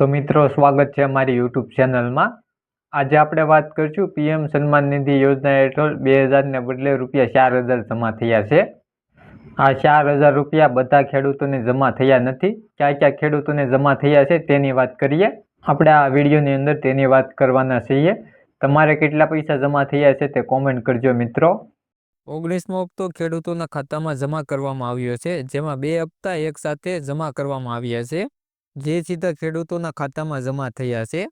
તો મિત્રો, સ્વાગત છે અમારી યુટ્યુબ ચેનલમાં આજે આપણે વાત કરીશું પીએમ સન્માન નિધિ યોજના હેઠળ બે હજારને બદલે રૂપિયા ચાર હજાર જમા થયા છે. આ ચાર હજાર રૂપિયા બધા ખેડૂતોને જમા થયા નથી. ક્યાં ક્યાં ખેડૂતોને જમા થયા છે તેની વાત કરીએ. આપણે આ વિડીયોની અંદર તેની વાત કરવાના છીએ. તમારે કેટલા પૈસા જમા થયા છે તે કોમેન્ટ કરજો મિત્રો. ઓગણીસમો હપ્તો ખેડૂતોના ખાતામાં જમા કરવામાં આવ્યો છે, જેમાં બે હપ્તા એક સાથે જમા કરવામાં આવ્યા છે. જે સીધા ખેડૂતોના ખાતામાં જમા થયા છે.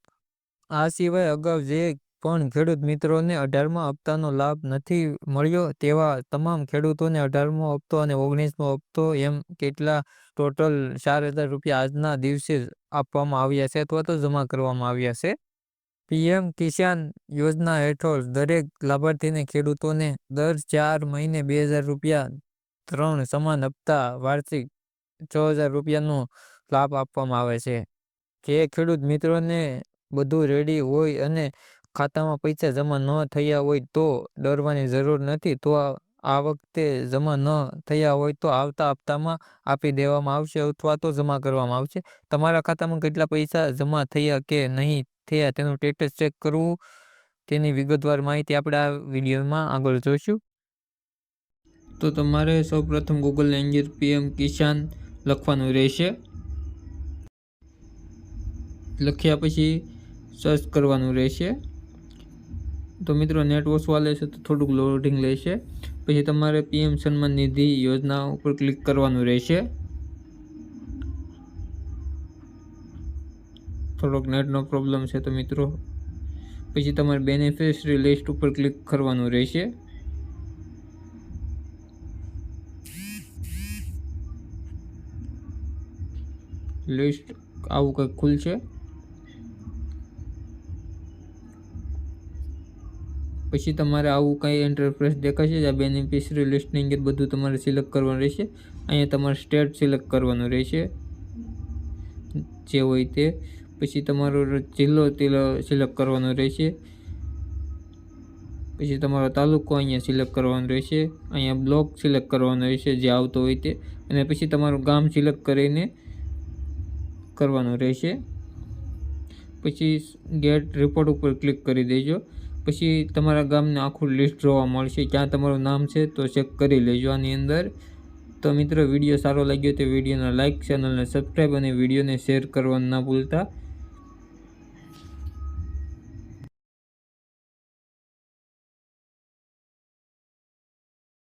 આ સિવાય અગાઉ જે પણ ખેડૂત મિત્રોને અઢારમા હપ્તાનો લાભ નથી મળ્યો તેવા તમામ ખેડૂતોને અઢારમો હપ્તો અને ઓગણીસમો હપ્તો એમ કેટલા ટોટલ ચાર હજાર રૂપિયા આજના દિવસે આપવામાં આવ્યા છે અથવા તો જમા કરવામાં આવ્યા છે. પીએમ કિસાન યોજના હેઠળ દરેક લાભાર્થીને ખેડૂતોને દર ચાર મહિને બે હજાર રૂપિયા ત્રણ સમાન હપ્તા વાર્ષિક છ હજાર રૂપિયાનો લાભ આપવામાં આવે છે. જે ખેડૂત મિત્રોને બધું રેડી હોય અને ખાતામાં પૈસા જમા ન થયા હોય તો ડરવાની જરૂર નથી. તો આ વખતે જમા ન થયા હોય તો આવતા હપ્તામાં આપી દેવામાં આવશે અથવા તો જમા કરવામાં આવશે. તમારા ખાતામાં કેટલા પૈસા જમા થયા કે નહીં થયા તેનું સ્ટેટસ ચેક કરવું. તેની વિગતવાર માહિતી આપણે આ વિડીયોમાં આગળ જોઈશું. તો તમારે સૌપ્રથમ ગૂગલ એન્જિન પીએમ કિસાન લખવાનું રહેશે. લખ્યા પછી સર્ચ કરવાનું રહેશે. તો મિત્રો નેટ ઓછવા લેશે તો થોડુંક લોડિંગ લેશે. પછી તમારે પીએમ સન્માન નિધિ યોજના ઉપર ક્લિક કરવાનું રહેશે. થોડોક નેટનો પ્રોબ્લેમ છે તો મિત્રો. પછી તમારે બેનિફિશરી લિસ્ટ ઉપર ક્લિક કરવાનું રહેશે. લિસ્ટ આવું કંઈક ખુલશે. પછી તમારે આવું કંઈ એન્ટરપ્રેસ દેખાશે આ બેનિફિશરી લિસ્ટની અંદર બધું તમારે સિલેક્ટ કરવાનું રહેશે. અહીંયા તમારે સ્ટેટ સિલેક્ટ કરવાનું રહેશે. જે હોય તે. પછી તમારો જિલ્લો તેલો સિલેક્ટ કરવાનો રહેશે. પછી તમારો તાલુકો અહીંયા સિલેક્ટ કરવાનો રહેશે. અહીંયા બ્લોક સિલેક્ટ કરવાનો રહેશે, જે આવતો હોય તે. અને પછી તમારું ગામ સિલેક્ટ કરીને કરવાનું રહેશે. પછી ગેટ રિપોર્ટ ઉપર ક્લિક કરી દેજો. પછી તમારા ગામનું આખું લિસ્ટ જોવા મળશે. ક્યાં તમારું નામ છે તો ચેક કરી લેજો આની અંદર. તો મિત્રો વીડિયો સારો લાગ્યો તો વિડીયોને લાઇક ચેનલને સબસ્ક્રાઈબ અને વિડીયોને શેર કરવાનું ના ભૂલતા.